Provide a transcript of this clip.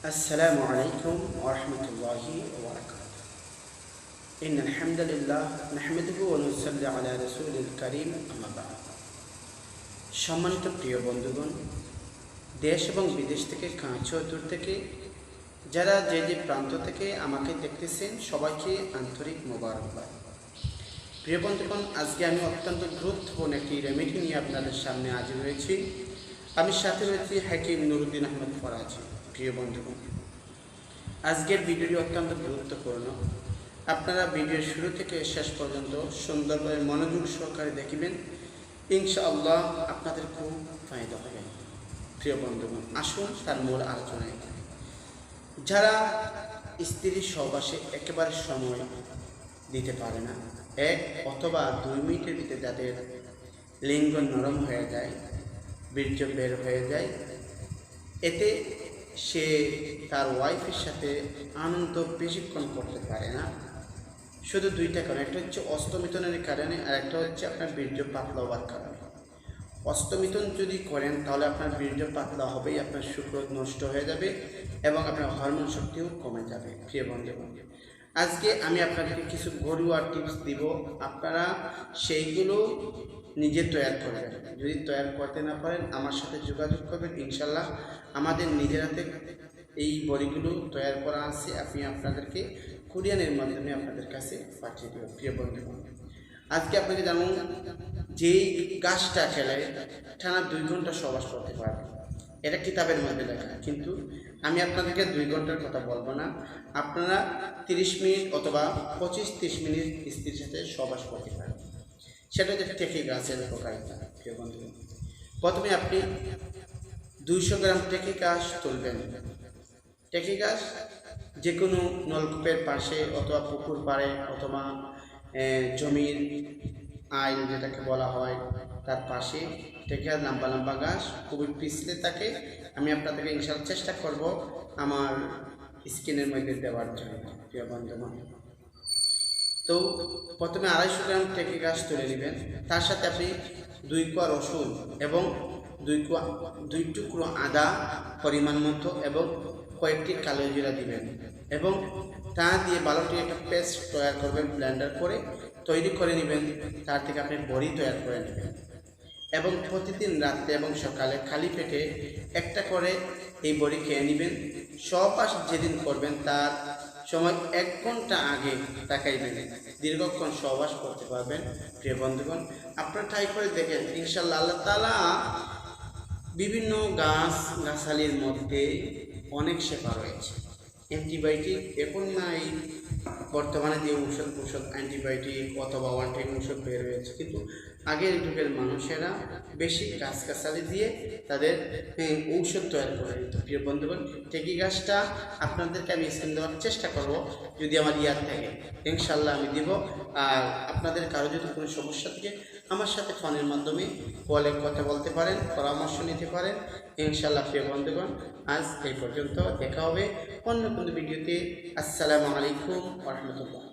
السلام عليكم ورحمة الله وبركاته إن الحمد لله نحمده ونصلي على رسول الكريم أما بعد সম্মানিত প্রিয় বন্ধুগণ দেশ এবং বিদেশ থেকে কাছে ও দূর থেকে যারা যে যে প্রান্ত থেকে আমাকে দেখতেছেন সবাইকে আন্তরিক মোবারকবাদ প্রিয় বন্ধুগণ আজকে আমি অত্যন্ত গুরুত্বপূর্ণ একটি রেমেডি নিয়ে আপনাদের সামনে হাজির হয়েছি আমি সাথে রয়েছি হাকিম নুরুদ্দিন আহমেদ ফরাজি প্রিয় বন্ধুগণ আজকের ভিডিওটি অত্যন্ত গুরুত্বপূর্ণ। আপনারা ভিডিওর শুরু থেকে শেষ পর্যন্ত সুন্দরভাবে মনোযোগ সহকারে দেখিবেন। ইনশাআল্লাহ আপনাদের খুব ফায়দা হবে। প্রিয় বন্ধুগণ, আসুন তার মূল আলোচনায় যারা স্ত্রীর সহবাসে একেবারে সময় দিতে পারে না, এক অথবা দুই মিনিটের ভিতরে যাদের লিঙ্গ নরম হয়ে যায়, বীর্য বের হয়ে যায়, এতে সে তার ওয়াইফের সাথে আনন্দ বেশিক্ষণ করতে পারে না। শুধু দুইটা কারণ, একটা হচ্ছে অস্তমিতনের কারণে আর একটা হচ্ছে আপনার বীর্য পাতলা হওয়ার কারণে। অস্তমিতন যদি করেন, তাহলে আপনার বীর্য পাতলা হবেই, আপনার শুক্র নষ্ট হয়ে যাবে এবং আপনার হরমোন শক্তিও কমে যাবে, প্রিয় বন্ধু। আজকে আমি আপনাদেরকে কিছু ঘরোয়া টিপস দিব। আপনারা সেইগুলো নিজে তৈরি করবেন যদি তৈরি করতে না পারেন, আমার সাথে যোগাযোগ করবেন, ইনশাল্লাহ। আমাদের নিজের হাতে এই বড়িগুলো তৈরি করা আছে। আপনি আপনাদেরকে কুরিয়ানের মাধ্যমে আপনাদের কাছে পাঠিয়ে দেবেন প্রিয় বন্ধু আজকে আপনাকে জানুন যেই গাছটা খেলে টানা দুই ঘণ্টা সবাস করতে পারবে এটা কিতাবের মধ্যে লেখা, কিন্তু আমি আপনাদেরকে দুই ঘণ্টার কথা বলব না। আপনারা তিরিশ মিনিট অথবা পঁচিশ তিরিশ মিনিট স্ত্রীর সাথে সবাস করতে পারেন। সেটা হচ্ছে টেকে গাছের উপকারিতা প্রিয় বন্ধু প্রথমে আপনি দুইশো গ্রাম টেকে গাছ তুলবেন। টেকে গাছ যে কোনো নলকূপের পাশে অথবা পুকুর পাড়ে অথবা জমির আইল যেটাকে বলা হয়, তার পাশে টেকে গাছ লম্বা লম্বা গাছ, খুবই পিছলে থাকে আমি আপনাদেরকে ইনশাল্লাহ চেষ্টা করব আমার স্কিনের মধ্যে দেওয়ার জন্য, প্রিয় বন্ধুগণ তো প্রথমে আড়াইশো গ্রাম টেকে গাছ তুলে নেবেন। তার সাথে আপনি দুই কোয়া রসুন এবং দুই কোয়া, দুই টুকরো আদা পরিমাণ মতো এবং কয়েকটি কালো জিরা দিবেন এবং তা দিয়ে ভালোটি একটা পেস্ট তৈরি করবেন ব্লেন্ডার করে। তৈরি করে নেবেন, তার থেকে আপনি বড়ি তৈরি করে নেবেন। এবং প্রতিদিন রাত্রে এবং সকালে খালি পেটে একটা করে এই বড়ি খেয়ে নেবেন। সহবাস যেদিন করবেন তার সময় এক ঘণ্টা আগে তাকাইবেন দীর্ঘক্ষণ সহবাস করতে পারবেন, প্রিয় বন্ধুগণ। আপনারা ট্রাই করে দেখেন ইনশাল্লাহ আল্লাহ তালা বিভিন্ন গাছ গাছালির মধ্যে অনেক সেবা রয়েছে। অ্যান্টিবায়োটিক এখন নাই। বর্তমানে যে ঔষধ ঔষধ অ্যান্টিবায়োটিক অথবা ওয়ান টাইম ওষুধ বের হয়েছে, কিন্তু আগের যুগের মানুষেরা বেশি গাছগাছালি দিয়ে তাদের ঔষধ তৈরি করে নিত। প্রিয় বন্ধুগণ, টেকি গাছটা আপনাদেরকে আমি স্ক্রিন দেওয়ার চেষ্টা করব, যদি আমার ইয়াদ থাকে। ইনশাল্লাহ আমি দিব। আর আপনাদের কারও যদি কোনো সমস্যা থাকে, আমার সাথে ফোনের মাধ্যমে কলে কথা বলতে পারেন, পরামর্শ নিতে পারেন। ইনশাল্লাহ প্রিয় বন্ধুগণ, আজ এই পর্যন্ত দেখা হবে অন্য কোনো ভিডিওতে আসসালামু আলাইকুম রহমতুল্লাহ।